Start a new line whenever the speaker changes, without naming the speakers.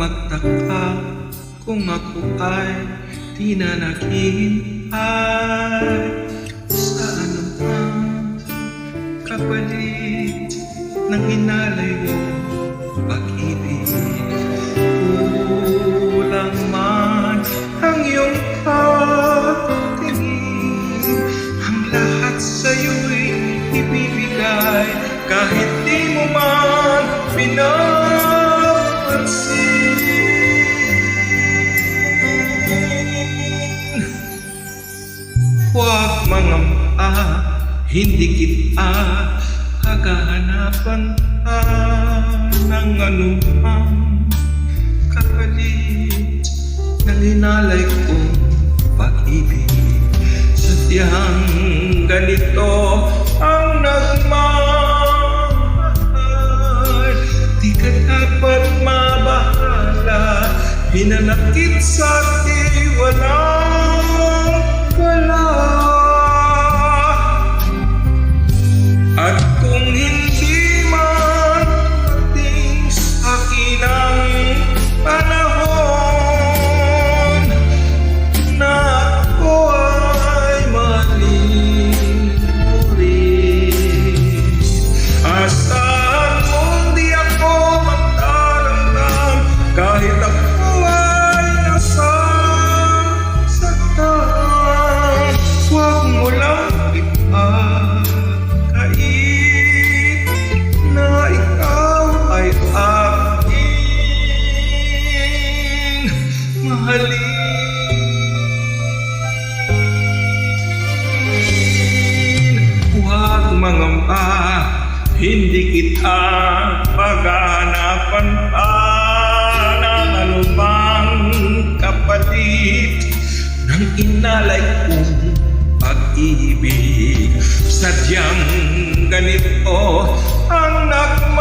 Magtaka kung ako ay di na naghihintay. Sa anumang kapalit ng inalay mo? Pag-ibig Kulang man ang iyong pagtingin Ang sa'yo'y ibibigay. Kahit di mo man pinapansin Huwag mangamba, hindi kita kagahanapan pa ng anumang kapalit ng inalay kong pag-ibig. Sadyang ganito ang nagmamahal. Di ka dapat mabahala, hinanakit sa di mahalin. Huwag mangamba, hindi kita paghahanapan pa ng anumang kapalit ng inalay kong pag-ibig. Sadyang ganito ang nag